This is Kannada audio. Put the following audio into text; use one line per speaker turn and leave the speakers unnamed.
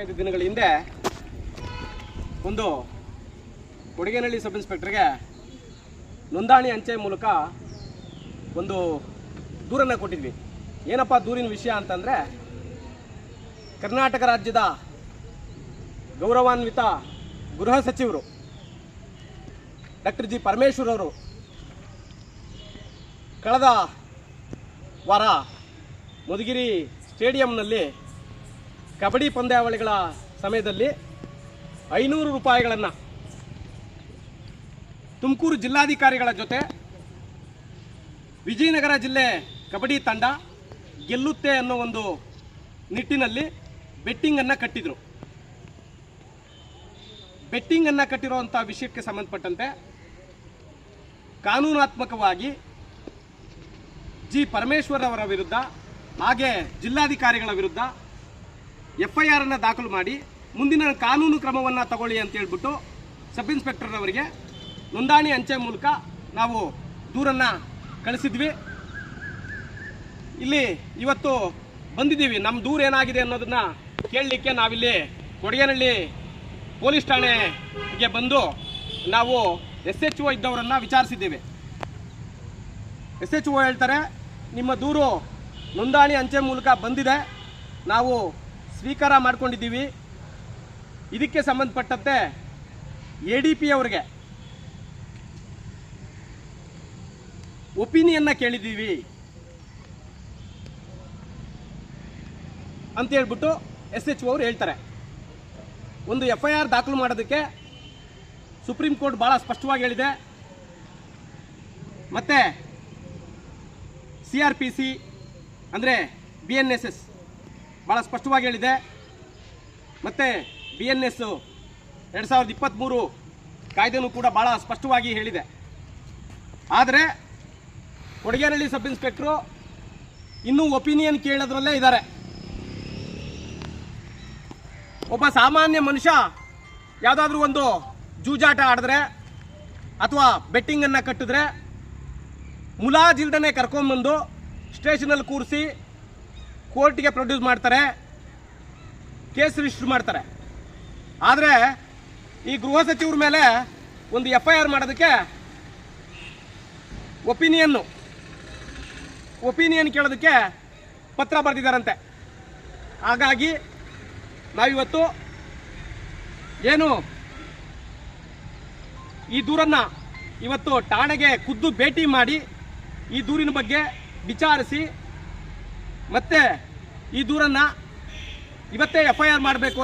ನಾಲ್ಕೈದು ದಿನಗಳ ಹಿಂದೆ ಒಂದು ಕೊಡಗೇನಹಳ್ಳಿ ಸಬ್ ಇನ್ಸ್ಪೆಕ್ಟರ್ಗೆ ನೋಂದಣಿ ಅಂಚೆ ಮೂಲಕ ಒಂದು ದೂರನ್ನು ಕೊಟ್ಟಿದ್ವಿ. ಏನಪ್ಪ ದೂರಿನ ವಿಷಯ ಅಂತಂದರೆ ಕರ್ನಾಟಕ ರಾಜ್ಯದ ಗೌರವಾನ್ವಿತ ಗೃಹ ಸಚಿವರು ಡಾಕ್ಟರ್ ಜಿ ಪರಮೇಶ್ವರ್ ಅವರು ಕಳೆದ ವಾರ ಮಧುಗಿರಿ ಸ್ಟೇಡಿಯಂನಲ್ಲಿ ಕಬಡ್ಡಿ ಪಂದ್ಯಾವಳಿಗಳ ಸಮಯದಲ್ಲಿ ಐನೂರು ರೂಪಾಯಿಗಳನ್ನು ತುಮಕೂರು ಜಿಲ್ಲಾಧಿಕಾರಿಗಳ ಜೊತೆ ವಿಜಯನಗರ ಜಿಲ್ಲೆ ಕಬಡ್ಡಿ ತಂಡ ಗೆಲ್ಲುತ್ತೆ ಅನ್ನೋ ಒಂದು ನಿಟ್ಟಿನಲ್ಲಿ ಬೆಟ್ಟಿಂಗನ್ನು ಕಟ್ಟಿದರು. ಬೆಟ್ಟಿಂಗನ್ನು ಕಟ್ಟಿರುವಂಥ ವಿಷಯಕ್ಕೆ ಸಂಬಂಧಪಟ್ಟಂತೆ ಕಾನೂನಾತ್ಮಕವಾಗಿ ಜಿ ಪರಮೇಶ್ವರ್ ಅವರ ವಿರುದ್ಧ, ಹಾಗೆ ಜಿಲ್ಲಾಧಿಕಾರಿಗಳ ವಿರುದ್ಧ ಎಫ್ ಐ ಆರನ್ನು ದಾಖಲು ಮಾಡಿ ಮುಂದಿನ ಕಾನೂನು ಕ್ರಮವನ್ನು ತಗೊಳ್ಳಿ ಅಂತ ಹೇಳ್ಬಿಟ್ಟು ಸಬ್ ಇನ್ಸ್ಪೆಕ್ಟರ್ ಅವರಿಗೆ ನೋಂದಣಿ ಅಂಚೆ ಮೂಲಕ ನಾವು ದೂರನ್ನು ಕಳಿಸಿದ್ವಿ. ಇಲ್ಲಿ ಇವತ್ತು ಬಂದಿದ್ದೀವಿ. ನಮ್ಮ ದೂರ ಏನಾಗಿದೆ ಅನ್ನೋದನ್ನ ಕೇಳಲಿಕ್ಕೆ ನಾವಿಲ್ಲಿ ಕೊಡಗೇನಹಳ್ಳಿ ಪೊಲೀಸ್ ಠಾಣೆಗೆ ಬಂದು ನಾವು ಎಸ್ ಎಚ್ ಒ ಇದ್ದವರನ್ನು ವಿಚಾರಿಸಿದ್ದೇವೆ. ಎಸ್ ಎಚ್ ಒ ಹೇಳ್ತಾರೆ, ನಿಮ್ಮ ದೂರು ನೋಂದಣಿ ಅಂಚೆ ಮೂಲಕ ಬಂದಿದೆ. ನಾವು ಸ್ವೀಕಾರ ಮಾಡ್ಕೊಂಡಿದ್ದೀವಿ. ಇದಕ್ಕೆ ಸಂಬಂಧಪಟ್ಟಂತೆ ಎ ಡಿ ಪಿ ಅವ್ರಿಗೆ ಒಪಿನಿಯನ್ನ ಕೇಳಿದ್ದೀವಿ. ಅಂತ ಹೇಳ್ಬಿಟ್ಟು ಎಸ್ ಎಚ್ ಅವರು ಹೇಳ್ತಾರೆ. ಒಂದು ಎಫ್ ಐ ಆರ್ ದಾಖಲು ಮಾಡೋದಕ್ಕೆ ಸುಪ್ರೀಂ ಕೋರ್ಟ್ ಭಾಳ ಸ್ಪಷ್ಟವಾಗಿ ಹೇಳಿದೆ. ಮತ್ತೆ ಸಿ ಆರ್ ಪಿ ಸಿ ಅಂದರೆ ಬಿ ಎನ್ ಎಸ್ ಎಸ್ ಭಾಳ ಸ್ಪಷ್ಟವಾಗಿ ಹೇಳಿದೆ. ಮತ್ತು ಬಿ ಎನ್ ಎಸ್ ಎರಡು ಸಾವಿರದ ಇಪ್ಪತ್ತ್ಮೂರು ಕಾಯ್ದೆನೂ ಕೂಡ ಭಾಳ ಸ್ಪಷ್ಟವಾಗಿ ಹೇಳಿದೆ. ಆದರೆ ಕೊಡಗೇನಹಳ್ಳಿ ಸಬ್ ಇನ್ಸ್ಪೆಕ್ಟ್ರು ಇನ್ನೂ ಒಪಿನಿಯನ್ ಕೇಳೋದ್ರಲ್ಲೇ ಇದ್ದಾರೆ ಒಬ್ಬ ಸಾಮಾನ್ಯ ಮನುಷ್ಯ ಯಾವುದಾದ್ರೂ ಒಂದು ಜೂಜಾಟ ಆಡಿದ್ರೆ ಅಥವಾ ಬೆಟ್ಟಿಂಗನ್ನು ಕಟ್ಟಿದ್ರೆ ಮುಲಾಜಿಲ್ದನೆ ಕರ್ಕೊಂಬಂದು ಸ್ಟೇಷನಲ್ಲಿ ಕೂರಿಸಿ ಕೋರ್ಟ್ಗೆ ಪ್ರೊಡ್ಯೂಸ್ ಮಾಡ್ತಾರೆ, ಕೇಸ್ ರಿಜಿಸ್ಟರ್ ಮಾಡ್ತಾರೆ. ಆದರೆ ಈ ಗೃಹ ಸಚಿವರ ಮೇಲೆ ಒಂದು ಎಫ್ ಐ ಆರ್ ಮಾಡೋದಕ್ಕೆ ಒಪಿನಿಯನ್ನು ಒಪಿನಿಯನ್ ಕೇಳೋದಕ್ಕೆ ಪತ್ರ ಬರೆದಿದ್ದಾರಂತೆ. ಹಾಗಾಗಿ ನಾವಿವತ್ತು ಏನು ಈ ದೂರನ್ನು ಇವತ್ತು ಠಾಣೆಗೆ ಖುದ್ದು ಭೇಟಿ ಮಾಡಿ ಈ ದೂರಿನ ಬಗ್ಗೆ ವಿಚಾರಿಸಿ ಮತ್ತೆ ಈ ದೂರನ್ನ ಇವತ್ತೇ ಎಫ್ ಐ ಆರ್ ಮಾಡಬೇಕು